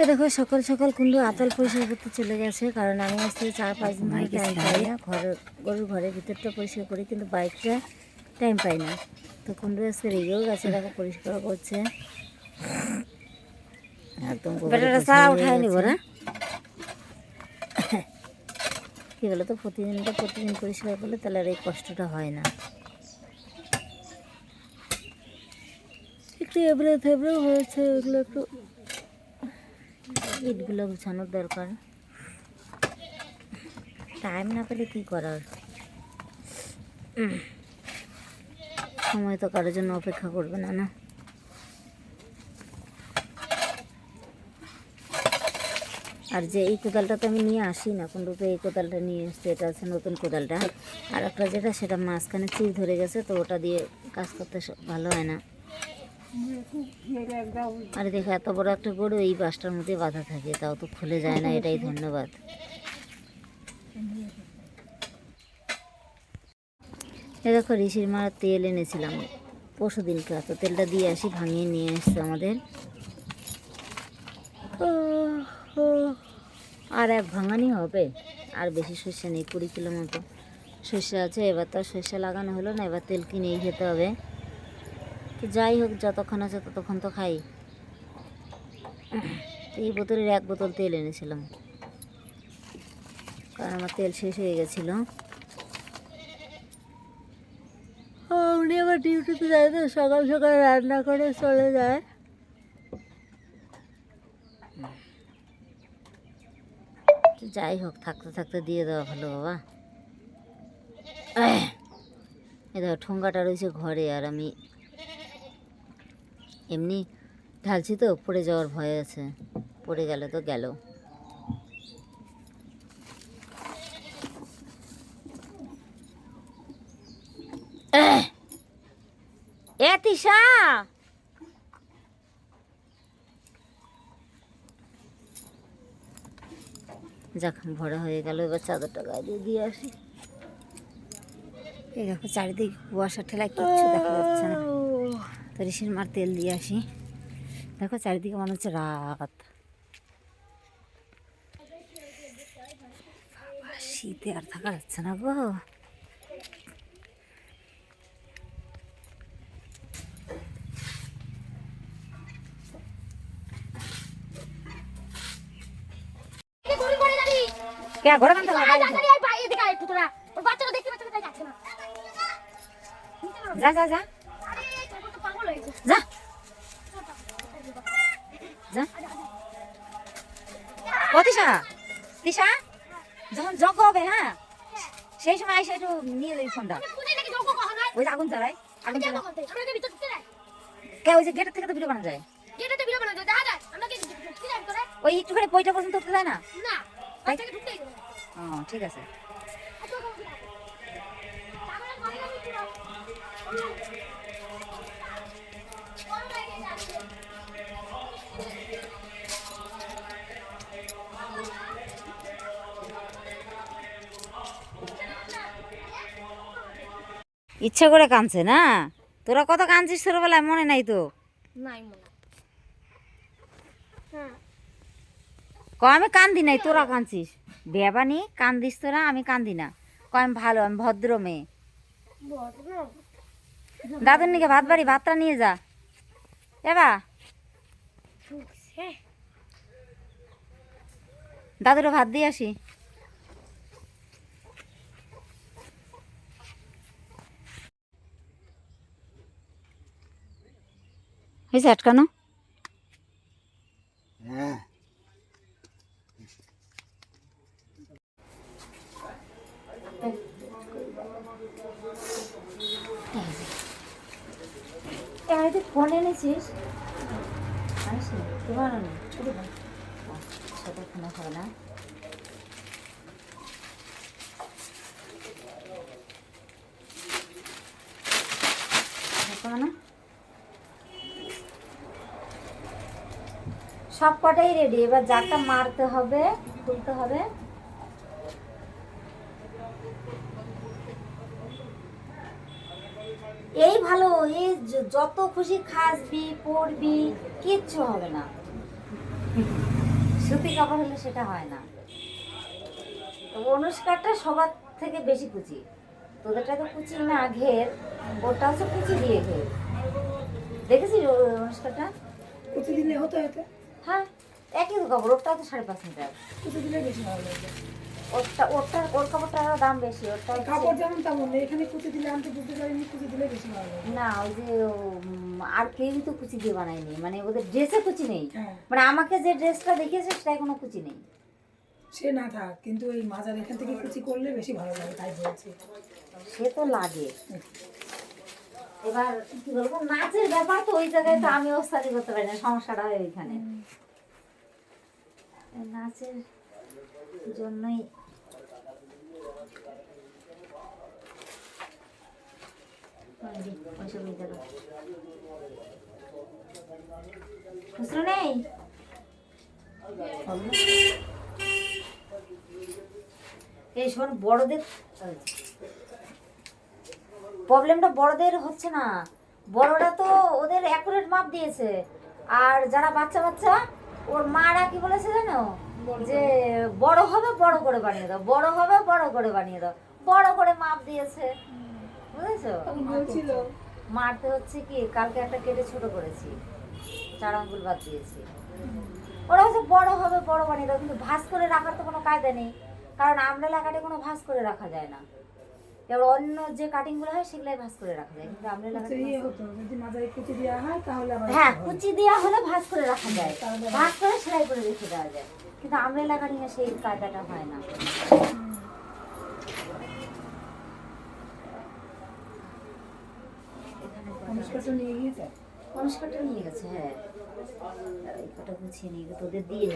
এ দেখো সকাল সকাল কুন্ডু আতাল পরিষ্কার করতে চলে গেছে কারণ আমি আজ থেকে চার পাঁচ দিন ধরে টাইম পাই না। ঘরে গরুর ঘরের ভিতরটা পরিষ্কার করি কিন্তু বাইকটা টাইম পাই না। তো কুন্ডু আজকে রেগেও গেছে দেখো পরিষ্কার করছে। একদম সারা উঠায় নিব না? কী বলো তো প্রতিদিনটা প্রতিদিন পরিষ্কার করলে তাহলে আর এই কষ্টটা হয় না। একটু এবড়ে থেবড়েও হয়েছে এগুলো একটু ইটগুলো গুছানোর দরকার। টাইম না পেলে কী করার? সময় তো কারোর জন্য অপেক্ষা করবে না না? আর যে এই কোদালটা তো আমি নিয়ে আসি না কোন রূপে এই কোদালটা নিয়ে এসছি, এটা আছে নতুন কোদালটা। আর একটা যেটা, সেটা মাঝখানে চির ধরে গেছে, তো ওটা দিয়ে কাজ করতে ভালো হয় না। আর দেখো, এত বড় একটা গরু, এই বাসটার মধ্যে বাঁধা থাকে, তাও তো খুলে যায় না, এটাই ধন্যবাদ। দেখো, ঋষির মার তেল এনেছিলাম পরশু দিনকে তো তেলটা দিয়ে আসি, ভাঙিয়ে নিয়ে এসছে আমাদের। আর এক ভাঙানি হবে, আর বেশি সর্ষে নেই, কুড়ি কিলো মতো। সর্ষে আছে, এবার তো সর্ষে লাগানো হলো না, এবার তেল কিনেই খেতে হবে। যাই হোক, যতক্ষণ আছে ততক্ষণ তো খাই। এই বোতলের এক বোতল তেল এনেছিলাম। কারণ আমার তেল শেষ হয়ে গেছিল। উনি আবার ডিউটিতে যায় তো, সকাল সকাল রান্না করে চলে যায়। যাই হোক, থাকতে থাকতে দিয়ে দেওয়া ভালো, বাবা। এ দেখো, ঠোঙ্গাটা রয়েছে ঘরে, আর আমি এমনি ঢালছি তো, পড়ে যাওয়ার ভয় আছে। পড়ে গেলে তো, গেল। এ তিশা! যাক, ভরা হয়ে গেল, এবার চাদরটা গায়ে দিয়ে দিয়ে আসি। এই দেখো, চারিদিকে কুয়াশা ঠেলায় কিচ্ছু দেখা যাচ্ছে না। তো ঋষির মার তেল দিয়ে আসি। দেখো চারিদিকে মনে হচ্ছে রাত। শীতে আর থাকা যাচ্ছে না গো। কে যা যা যা আরে তোর তো পাগল হয়েছে যা। যা। ও তিশা তিশা যখন যজ্ঞ হবে হ্যাঁ? সেই সময় এসে একটু নিয়ে যাবি ফোনটা। ওই যে আগুন জ্বালাই আগুন কি ওই যে গেটের থেকে তো ভিডিও বানানো যায়? ওই একটুখানি পয়টা পর্যন্ত উঠতে যায় না? ঠিক আছে। ইচ্ছা করে কাঁদছে না? তোরা কত কাঁদছিস ছোটবেলায় মনে নাই তো? নাই মনে। হ্যাঁ। ক আমি কান্দি নাই তোরা কাঁদছিস? বেবানি কান্দিস তোরা আমি কান্দি না। ক আমি ভালো আমি ভদ্র মেয়ে। দাদুর নিকে ভাত বাড়ি ভাতটা নিয়ে যা। এবা দাদুরে ভাত দিয়ে আসি। হয়েছে আটকানো। ফোন এনেছিস? আসি তোমার না ছোটো ফোনে হবে না। না? সব কটাই রেডি এবার যারটা মারতে হবে, খুলতে হবে। এই ভালো এই যত খুশি খাসবি, পড়বি, কিচ্ছু হবে না। সুতি কাপড় হলে সেটা হয় না। অনুষ্কারটা সবার থেকে বেশি কুচি। তোদেরটা তো কুচি না, ঘের। ওটা হচ্ছে কুচি দিয়ে ঘের। দেখেছিস অনুষ্কারটা কুচি দিলে হতো এতে? হ্যাঁ একই তো কাপড় ওরটা তো সাড়ে পাঁচ মিটার কুচি দিলে বেশি ভালো ওরটা ওরটা ওর কাপড়টার দাম বেশি ওরটা কাপড় যেমন তেমন এখানে কুচি দিলে আমি তো বুঝতে পারিনি কুচি দিলে বেশি ভালো না ওই যে আর কেউই তো কুচি দিয়ে বানায়নি মানে ওদের ড্রেসে কুচি নেই। হ্যাঁ। মানে আমাকে যে ড্রেসটা দেখিয়েছে সেটাই কোনো কুচি নেই। সে না থাক কিন্তু এই মাজার এখান থেকে কুচি করলে বেশি ভালো লাগে তাই বলছি। সে তো লাগে। এবার কি বলব, নাচের ব্যাপার তো ওই জায়গায় তো আমি ওস্তাদি করতে পারি না, সমস্যাটা হয় ওইখানে। নাচের জন্যই। খুচরো নেই? এই শোন, বড়দের প্রবলেমটা বড়দের হচ্ছে না। বড়রা তো ওদের অ্যাকুরেট মাপ দিয়েছে। আর যারা বাচ্চা বাচ্চা ওর মারা কি বলেছে জানো? যে বড় হবে বড় করে বানিয়ে দাও। বড় হবে বড় করে বানিয়ে দাও। বড় করে মাপ দিয়েছে। বুঝেছ? বলছিল। মারতে হচ্ছে কি? কালকে একটা কেটে ছোট করেছি। চার আঙ্গুল বাদ দিয়েছি। ওরা হচ্ছে বড় হবে বড় বানিয়ে দাও। কিন্তু ভাঁজ করে রাখার তো কোনো কায়দা নেই। কারণ আমরা লাগাটে কোনো ভাঁজ করে রাখা যায় না। এবার অন্য যে কাটিংগুলো হয় সেগুলাই ভাঁজ করে রাখা যায়। কিন্তু আমরা আচ্ছা ইয়ে যদি মাজারে কুচি দেওয়া হয় তাহলে হ্যাঁ কুচি দেওয়া হলে ভাঁজ করে রাখা যায়। ভাঁজ করে সেলাই করে রেখে দেওয়া যায়। কিন্তু আমরা লাগানি সেই কায়দাটা হয় না। অনুষ্কাটা নিয়ে গিয়েছে? অনুষ্কারটা নিয়ে গেছে হ্যাঁ। কটা গুছিয়ে নিয়ে গেছে তোদের দিয়ে